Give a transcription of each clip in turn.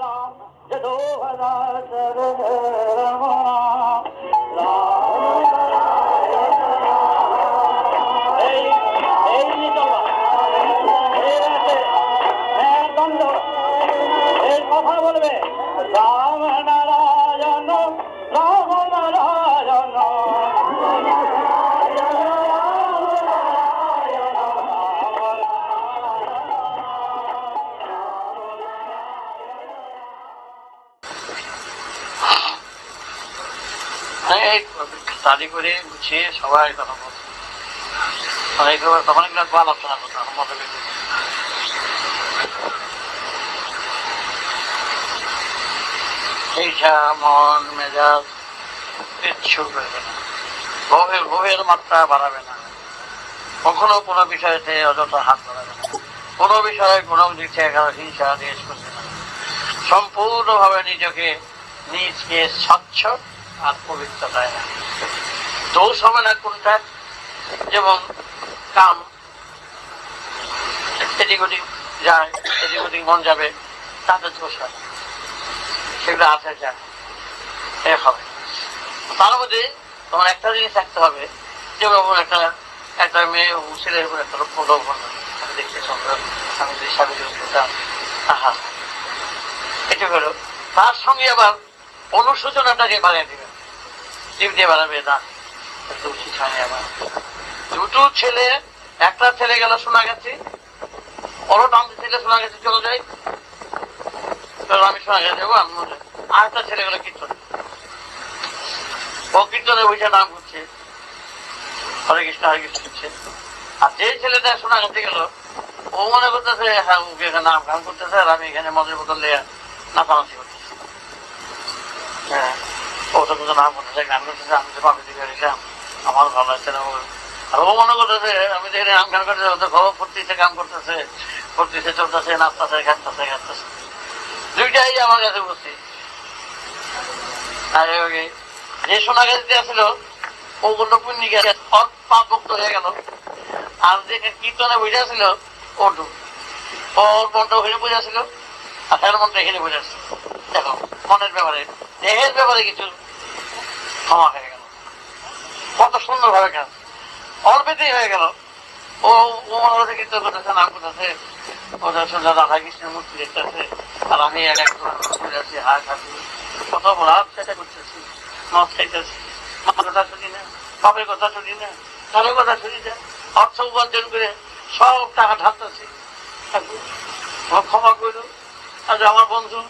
রাম যদো হরা চরণ রমণ কথা বলবে রাম নারায়ণ রাম নারায়ণ। মন, মেজাজ না। মাত্রা বাড়াবে না। কখনো কোনো বিষয়তে অযথা হাত বাড়াবে না। কোনো বিষয়ে কোনো দিক থেকে হিংসা দেশ করবে না। সম্পূর্ণভাবে নিজেকে, নিজকে স্বচ্ছ আর পবিত্রতায় রাখে দোষ হবে না কোনটা যেমন কাম এদিক ওদিক যায় এদিক ওদিক মন যাবে, তাতে দোষ হয় সেগুলো আছে যায় এ হবে। তার মধ্যে তোমার একটা জিনিস থাকতে হবে যেমন একটা একটা মেয়ে ছেলের উপর একটা লোক আমি দেখতে আমি যদি স্বামী আহা। এটা হলো, তার সঙ্গে আবার অনুশোচনাটাকে বাড়িয়ে দিবে। জীব দিয়ে বাড়াবে, না। দুটো ছেলে, একটা ছেলে গেল শোনা গেছে ওরও নাম ছেলে শোনা গেছে চলে যাই। আমি শোনা গেছে ও আমি আর একটা ছেলে গেলো কীর্তন। ও কীর্তনে বসে নাম করছে হরে কৃষ্ণ হরে কৃষ্ণ করছে আর যে ছেলেটা শোনা গেছে গেল, ও মনে করতেছে হ্যাঁ ওকে এখানে নাম গান করতেছে, আর আমি এখানে মদের বোতল নিয়ে নাচানাচি করতেছি। হ্যাঁ। ও তো কিন্তু নাম করতেছে গান করতেছে আমি তো পাবি দিকে রেখলাম আমার ভালো লাগছে না। আর ও মনে করতেছে, আমি এখানে নাম গান করতেছে ও তো খবর ফুটতেছে কাম করতেছে ফুটতেছে চলতেছে, নাচতেছে গাছতেছে গাছতেছে দুইটাই আমার কাছে আর যে সোনা গাছ দিয়ে ছিল ও বলল, পুণ্যি গেছে পাপ মুক্ত হয়ে গেল। আর যে কীর্তনে বুঝা ছিল ও ডুব। ওর মনটা ওখানে বোঝা ছিল আর তার মনটা এখানে বোঝা ছিল দেখো, মনের ব্যাপারে, দেহের ব্যাপারে কিছু ক্ষমা হয়ে গেল। কত সুন্দর ভাবে কাজ অল্পেতেই হয়ে গেল। ও ও মনে কীর্তন করতেছে নাম করতেছে ওদের সোজা রাধা কৃষ্ণের মূর্তি দেখতেছে, আর আমি এক এক করে আছি হাত খাচ্ছি কত রাত চেষ্টা করতেছি, মদ খাইতেছি। মার কথা শুনি না, বাপের কথা শুনি না কারও কথা শুনি না। অর্থ উপার্জন করে সব টাকা ঢালতেছি ক্ষমা করল আজ আমার বন্ধু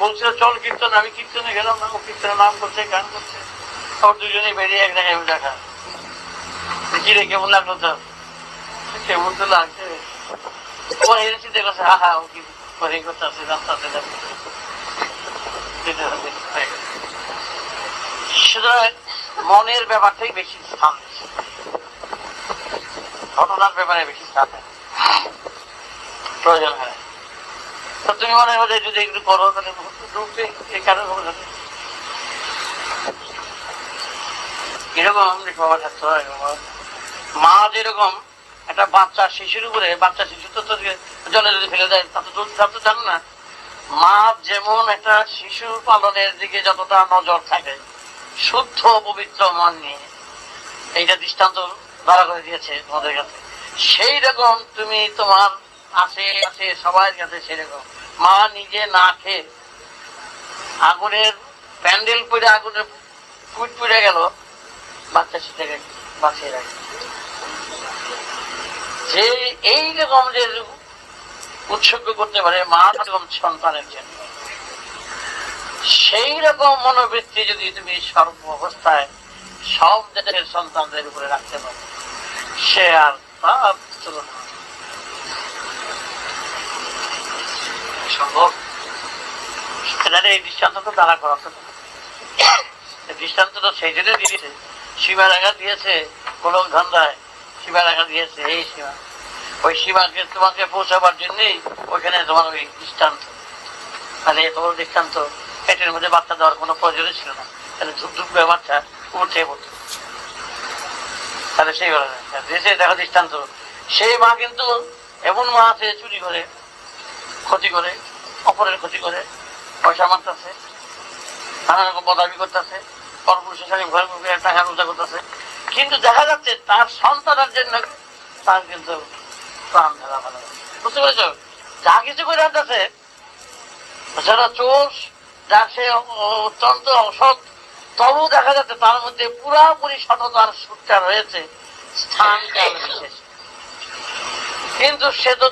বলছে, চল কীর্তন, আমি কীর্তনে গেলাম না, ও কীর্তনে নাম করছে, গান করছে। ওর দুজনে বেরিয়ে এক জায়গায় দেখা। দেখি রে কেমন লাগল কেমন তো লাগছে ও কি করে করতে রাস্তাতে সুতরাং মনের ব্যাপারটাই বেশি স্থান। ঘটনার ব্যাপারে বেশি স্থান প্রয়োজন হয় তো তুমি মনে হয় যদি একটু করো, তাহলে ঢুকবে, এই কারণে হবে না। এরকম বাবা থাকতে হয় মা যেরকম একটা বাচ্চা, শিশুর উপরে বাচ্চা, শিশু তো জলে যদি ফেলে দেয়, তা তো দুধ তা তো জানো না। মা যেমন একটা শিশু পালনের দিকে যতটা নজর থাকে, শুদ্ধ, পবিত্র মন নিয়ে, এইটা দৃষ্টান্ত ধরা করে দিয়েছে তোমাদের কাছে। সেই রকম তুমি তোমার আছে আছে, সবার কাছে সেরকম মা নিজে না খেয়ে আগুনের প্যান্ডেল পরে আগুনের ফুট পড়ে গেল বাচ্চা সেটাকে বাঁচিয়ে রাখে। যে এইরকম যে উৎসর্গ করতে পারে মা এরকম সন্তানের জন্য, সেই রকম মনোবৃত্তি যদি তুমি সর্ব অবস্থায় সব দেশের সন্তানদের উপরে রাখতে পারো, সে আর তার তুলনা সম্ভব? এখানে এই দৃষ্টান্তটা দ্বারা করা তো দৃষ্টান্তটা সেই জন্য দিয়েছে সীমা রেখা দিয়েছে কোলক ধান্দায় সীমা রেখা দিয়েছে, এই সীমা ওই সীমাকে তোমাকে পৌঁছাবার জন্যই ওইখানে তোমার ওই দৃষ্টান্ত। এত বড় দৃষ্টান্ত, পেটের মধ্যে বাচ্চা দেওয়ার কোনো প্রয়োজন ছিল না। তাহলে ধূপ ধূপ করে বাচ্চা উঠে পড়তো। তাহলে সেই দেশে দেখো দৃষ্টান্ত। সেই মা কিন্তু এমন মা আছে চুরি করে, ক্ষতি করে, অপরের ক্ষতি করে, পয়সা মারতেছে নানা রকম বদাবি করতেছে। কিন্তু দেখা যাচ্ছে তার সন্তানের জন্য তার কিন্তু প্রাণ ভালো বুঝতে পেরেছ? যা কিছু করে চোর, যা সে অত্যন্ত অসৎ, তবু দেখা যাচ্ছে তার মধ্যে পুরাপুরি সততার সুরটা রয়েছে। স্থান। কিন্তু সে তো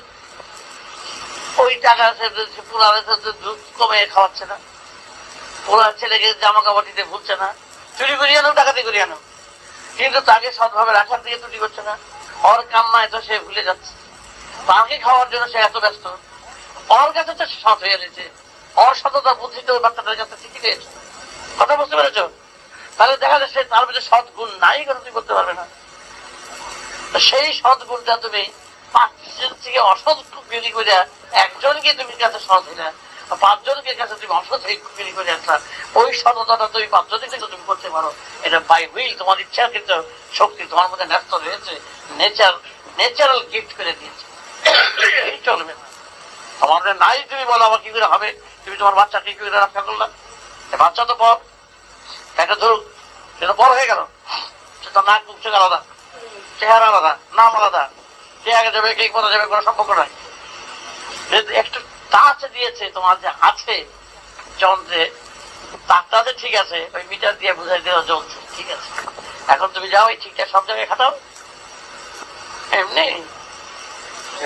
ওই টাকা সে দুধ কমে খাওয়াচ্ছে না। ওনার ছেলেকে জামা কাপড় দিতে ভুলছে না। চুরি করিয়ে আনো ডাকাতি করিয়ে আনো কিন্তু তাকে সৎভাবে রাখার দিকে ত্রুটি করছে না। ওর কান্নায় তো সে ভুলে যাচ্ছে। তাকে খাওয়ার জন্য সে এত ব্যস্ত। ওর কাছে তো সৎ হয়ে গেছে ওর সততা বুদ্ধি তো বাচ্চাটার কাছে শিখে গেছে কথা বুঝতে পেরেছ? তাহলে দেখা যাচ্ছে তার মধ্যে সৎ নাই কথা তুমি করতে পারবে না। সেই সৎ তুমি পাঁচজন থেকে অসৎ বিক্রি করে একজনকে তুমি কাছে সৎ হইলে। পাঁচজনকে কাছে তুমি হয়ে বিক্রি করে আসলা ওই সততাটা তুমি পাঁচজনের কাছে তুমি করতে পারো। এটা বাই হুইল তোমার ইচ্ছা কিন্তু শক্তি, তোমার মধ্যে ন্যস্ত রয়েছে নেচার ন্যাচারাল গিফট করে দিয়েছে। চলবে না তোমাদের নাই, তুমি বলো আমার কি করে হবে? তুমি তোমার বাচ্চাকে কি করে রক্ষা করলা? বাচ্চা তো পর একটা ধরুক সেটা বড় হয়ে গেল। সেটা নাক, মুখ চোখ আলাদা। চেহারা আলাদা, নাম আলাদা। কে আগে যাবে কে কোথা যাবে কোনো সম্পর্ক নাই। একটু টাচ দিয়েছে তোমার যে আছে যন্ত্রে যে ঠিক আছে, ওই মিটার দিয়ে বুঝাই দেওয়া জ্বলছে ঠিক আছে। এখন তুমি যাও, এই ঠিকঠাক সব জায়গায় খাটাও। এমনি?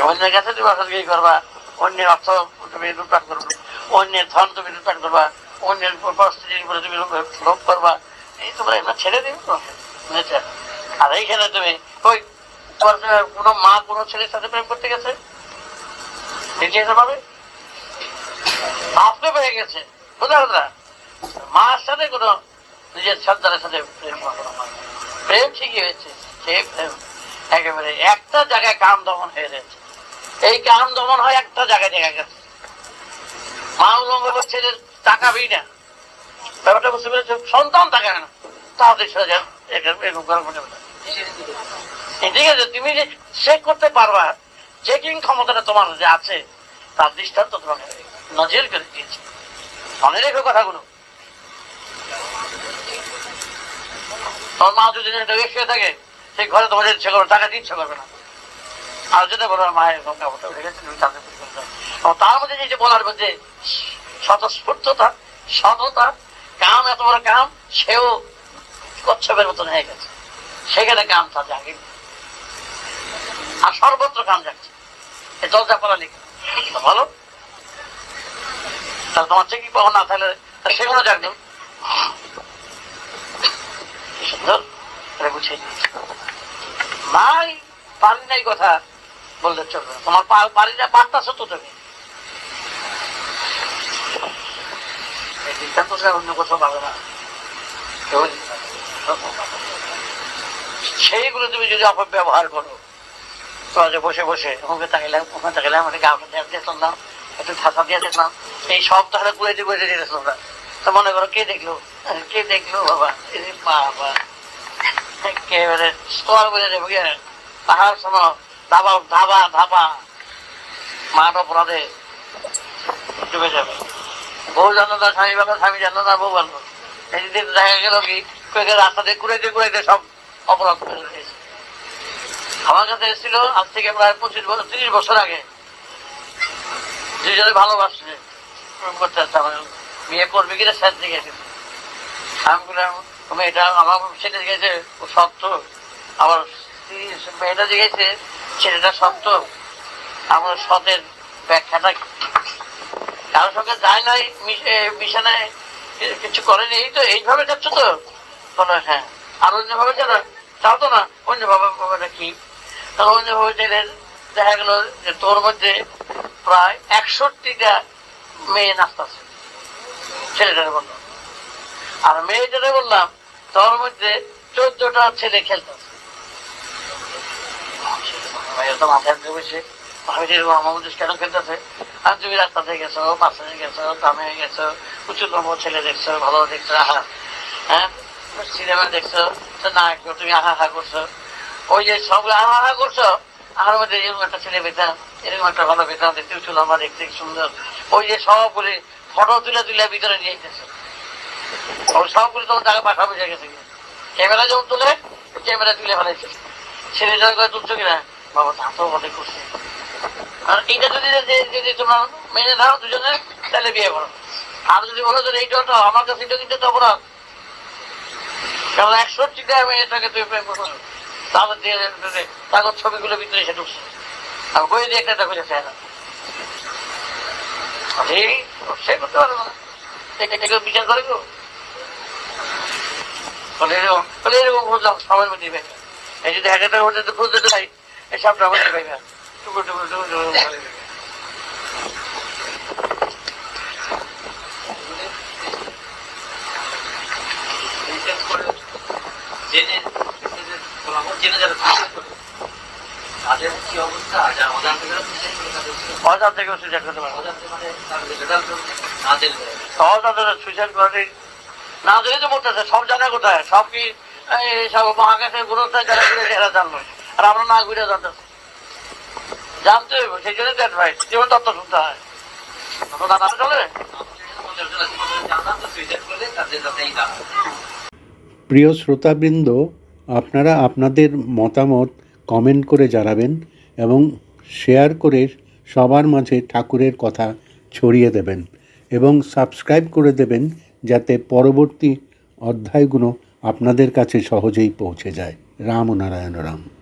অন্যের কাছে তুমি অসৎ করবা, অন্যের অর্থ তুমি লুটপাট করবে, অন্যের ধন তুমি লুটপাট করবা, অন্যের পরিস্থিতির উপরে তুমি লোভ- করবা। এই তোমরা এগুলো ছেড়ে দিবে নেচার আর এইখানে তুমি ওই কোনো মা, কোনো ছেলের সাথে প্রেম করতে গেছে? ইতিহাসে পাবে? আপনি পেয়ে গেছে কোথা কোথা মার সাথে কোনো নিজের সন্তানের সাথে প্রেম প্রেম ঠিকই হয়েছে সেই প্রেম একেবারে একটা জায়গায় কাম দমন হয়ে গেছে। এই কাম দমন হয় একটা জায়গায় দেখা গেছে। মা উলঙ্গ ছেলে তাকাবেই না। ব্যাপারটা বুঝতে পেরেছ? সন্তান তাকাবে না। যান এটা- এরকম না। ঠিক আছে, তুমি যে চেক করতে পারবা চেকিং ক্ষমতাটা তোমার যে আছে, তার দৃষ্টান্ত তোমাকে নজর করে দিয়েছে। মনে রেখো কথাগুলো। তোমার মা যদি একটা থাকে, সেই ঘরে তোমাদের ইচ্ছে করবে টাকা দিয়ে ইচ্ছে করবে না। আর যেটা বলো মায়ের করো। এবং তার মধ্যে যে বলার মধ্যে স্বতঃস্ফূর্ততা, সততা, কাম, এত বড় কাম, সেও কচ্ছপের মতন হয়ে গেছে। সেখানে কাম তার জাগে আর সর্বত্র কাম যাচ্ছে এই দরজা পড়া লিখে বলো। তাহলে তোমার চেকিং পাওয়া না তাহলে তা সেগুলো জানবে কি সুন্দর পারি নাই কথা বললে চলবে। তোমার পারি না পারতাছো তো তুমি। অন্য কোথাও পাবে না। সেইগুলো তুমি যদি অপব্যবহার করো তোমার যে বসে বসে ওখানে তাকাইলাম ওখানে তাকাইলাম আমাকে গাওটা দিয়ে দিতাম না। এই সব তাহলে কুড়ে দিয়ে বসে দিয়ে তো মনে করো, কে দেখল? কে দেখল? বাবা এই বাবা। একেবারে দেবো গিয়ে পাহাড় শোনো, ধাবা ধাবা ধাবা। মাঠ অপরাধে ডুবে যাবে। বউ জানো না, স্বামী ভালো স্বামী জানো না, বউ ভালো এই যে দেখা গেল কি? কয়েক রাস্তা দিয়ে কুড়ে দিয়ে কুড়ে দিয়ে সব অপরাধ করে দিয়েছে আমার কাছে এসেছিল আজ থেকে প্রায় পঁচিশ বছর, তিরিশ বছর আগে। দুজনে ভালোবাসছে করতে আমার বিয়ে করবে কিনা স্যার এসেছে আমি বললাম তুমি এটা আমার ছেলে জিজ্ঞেসে ও সত্য। আবার মেয়েটা জিজ্ঞেসে ছেলেটা সত্য। আমার সতের ব্যাখ্যাটা? কারোর সঙ্গে যায় নাই, মিশে- বিছানায় কিছু করেনি। এই তো, এইভাবে যাচ্ছ তো? বলো হ্যাঁ। আর অন্যভাবে যারা তাও তো না। অন্যভাবে কি? অন্যভাবে চাইলে দেখা গেল যে তোর মধ্যে প্রায় একষট্টিটা মেয়ে নাচতেছে ছেলেটার বললাম। আর মেয়ে যেটা বললাম, তোর মধ্যে চোদ্দটা ছেলে খেলতেছে তো মাথায় বসে। কেন খেলতেছে আর তুমি গেছো গেছো দামে গেছো উঁচু নম্বর ছেলে দেখছ, ভালো দেখছ, আহা হ্যাঁ? দেখছ না তুমি করছ। ওই যে সবগুলো আহা হা করছ আমার মধ্যে এরকম একটা ছেলে পেতাম এরকম একটা ভালো পেতাম দেখতে উঁচু লম্বা দেখতে সুন্দর। ওই যে সবগুলি ফটো তুলে তুলে ভিতরে নিয়ে যেতেছে ওই সবগুলো তখন তাকে পাঠা বুঝে গেছে। ক্যামেরা যখন তুলে, ক্যামেরা তুলে ফেলাইছে ছেলেটার করে তুলছো কিনা? বাবা, তা তো অনেক করছে। আর এইটা যদি যদি তোমরা মেনে নাও দুজনে, তাহলে বিয়ে করো। আর যদি বলো যে এইটা ওটা, আমার কাছে এটা কিন্তু তো অপরাধ কারণ একষট্টি টাকা মেয়েটাকে তুই প্রেম করো। তারপর দিয়ে কাগজ ছবিগুলো ভিতরে এসে ঢুকছে। আর বই দিয়ে একটা না এই সে করতে পারবে না। এটা কেউ বিচার করে কেউ? বলে এরকম, বলে সবার মধ্যে করে জেনে সুইসাইড করে না। সব জানা কোথায়? সব কি, এই গুরুত্ব যারা ঘুরে জানলো। আর আমরা না ঘুরে জানতেছি। জানতে সেই জন্য তো অ্যাডভাইস জীবন তত্ত্ব শুনতে হয়। চলে? প্রিয় শ্রোতাবৃন্দ আপনারা আপনাদের মতামত কমেন্ট করে জানাবেন এবং শেয়ার করে সবার মাঝে ঠাকুরের কথা ছড়িয়ে দেবেন এবং সাবস্ক্রাইব করে দেবেন যাতে পরবর্তী অধ্যায়গুলো আপনাদের কাছে সহজেই পৌঁছে যায়। রাম নারায়ণ রাম।